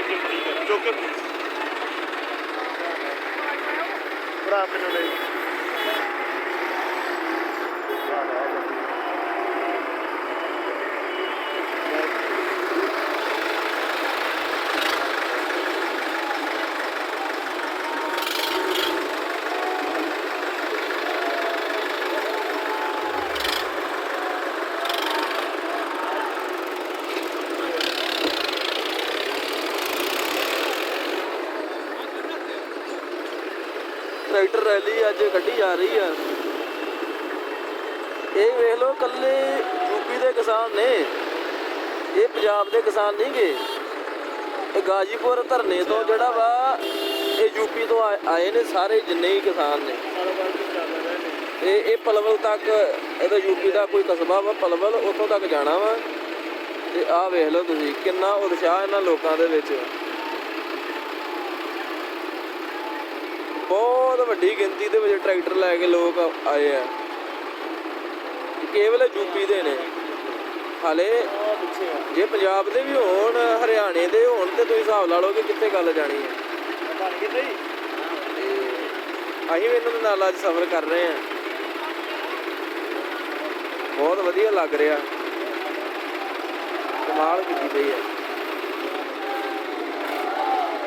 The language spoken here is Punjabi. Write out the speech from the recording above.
ਠੀਕ ਹੈ ਕਰ ਚੋਕੇ ਭਰਾ ਮੈਨੂੰ ਲੈ ਟਰੈਕਟਰ ਰੈਲੀ ਅੱਜ ਕੱਢੀ ਜਾ ਰਹੀ ਆ। ਇਹ ਵੇਖ ਲਓ ਕੱਲੇ ਯੂਪੀ ਦੇ ਕਿਸਾਨ ਨੇ। ਇਹ ਪੰਜਾਬ ਦੇ ਕਿਸਾਨ ਨਹੀਂ ਗੇ। ਇਹ ਗਾਜੀਪੁਰ ਧਰਨੇ ਤੋਂ ਜਿਹੜਾ ਵਾ, ਇਹ ਯੂਪੀ ਤੋਂ ਆਏ- ਨੇ ਸਾਰੇ ਜਿੰਨੇ ਹੀ ਕਿਸਾਨ ਨੇ। ਕਾਰੋਬਾਰ ਨੇ ਇਹ ਇਹ ਪਲਵਲ ਤੱਕ, ਇਹਦਾ ਯੂਪੀ ਦਾ ਕੋਈ ਕਸਬਾ ਵਾ, ਪਲਵਲ ਉੱਥੋਂ ਤੱਕ ਜਾਣਾ ਵਾ। ਤੇ ਆਹ ਵੇਖ ਲਓ ਤੁਸੀਂ, ਕਿੰਨਾ ਉਤਸ਼ਾਹ ਇਹਨਾਂ ਲੋਕਾਂ ਦੇ ਵਿੱਚ। ਬਹੁਤ ਵੱਡੀ ਗਿਣਤੀ ਦੇ ਵਿੱਚ ਟਰੈਕਟਰ ਲੈ ਕੇ ਲੋਕ ਆਏ ਆ। ਕੇਵਲ ਯੂਪੀ ਦੇ ਨੇ। ਹਾਲੇ ਜੇ ਪੰਜਾਬ ਦੇ ਵੀ ਹੋਣ, ਹਰਿਆਣੇ ਦੇ ਹੋਣ, ਤੇ ਤੁਸੀਂ ਹਿਸਾਬ ਲਾ ਲਓ ਕਿ ਕਿੱਥੇ ਗੱਲ ਜਾਣੀ ਹੈ। ਅਸੀਂ ਵੀ ਇਹਨਾਂ ਦੇ ਨਾਲ ਅੱਜ ਸਫ਼ਰ ਕਰ ਰਹੇ ਹਾਂ। ਬਹੁਤ ਵਧੀਆ ਲੱਗ ਰਿਹਾ। ਕਮਾਲ ਕੀਤੀ ਪਈ ਹੈ।